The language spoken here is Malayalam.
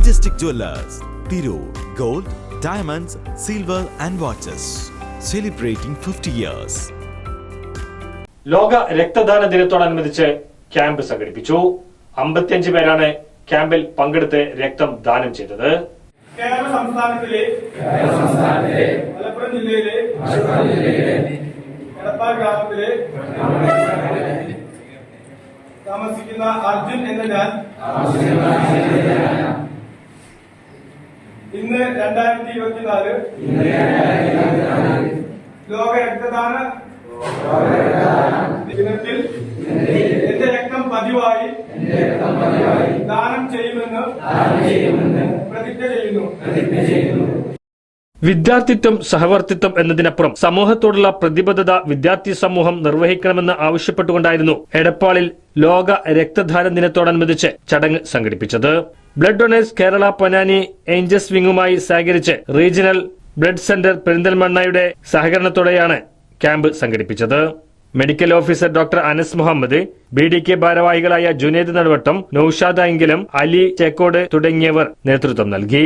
Majestic Jewelers, Thiru, Gold, Diamonds, Silver and Watches. Celebrating 50 years. ലോക രക്തദാന ദിനത്തോടനുബന്ധിച്ച് ക്യാമ്പ് സംഘടിപ്പിച്ചു അമ്പത്തിയഞ്ച് പേരാണ് ക്യാമ്പിൽ പങ്കെടുത്ത് രക്തം ദാനം ചെയ്തത് കേരള സംസ്ഥാനത്തിലെ മലപ്പുറം ജില്ലയിലെ എടപ്പാൾ ഗ്രാമത്തിലെ താമസിക്കുന്ന അർജുൻ എന്ന ഞാൻ രണ്ടായിരത്തി ഇരുപത്തിനാല് ലോക രക്തദാന ദിനത്തിൽ എന്റെ രക്തം പതിവായി ദാനം ചെയ്യുമെന്ന് പ്രതിജ്ഞ ചെയ്യുന്നു. വിദ്യാർത്ഥിത്വം സഹവർത്തിത്വം എന്നതിനപ്പുറം സമൂഹത്തോടുള്ള പ്രതിബദ്ധത വിദ്യാർത്ഥി സമൂഹം നിർവഹിക്കണമെന്ന് ആവശ്യപ്പെട്ടുകൊണ്ടായിരുന്നു എടപ്പാളിൽ ലോക രക്തദാന ദിനത്തോടനുബന്ധിച്ച് ചടങ്ങ് സംഘടിപ്പിച്ചത്. Blood donors Kerala Ponnani angels വിങ്ങുമായി സഹകരിച്ച് റീജിയണൽ ബ്ലഡ് സെന്റർ പെരിന്തൽമണ്ണയുടെ സഹകരണത്തോടെയാണ് ക്യാമ്പ് സംഘടിപ്പിച്ചത്. Medical officer doctor Anas Muhammad B D K ഭാരവാഹികളായ ജുനേദ് നടുവട്ടം നൌഷാദ എങ്കിലും അലി ചേക്കോട് തുടങ്ങിയവർ നേതൃത്വം നൽകി.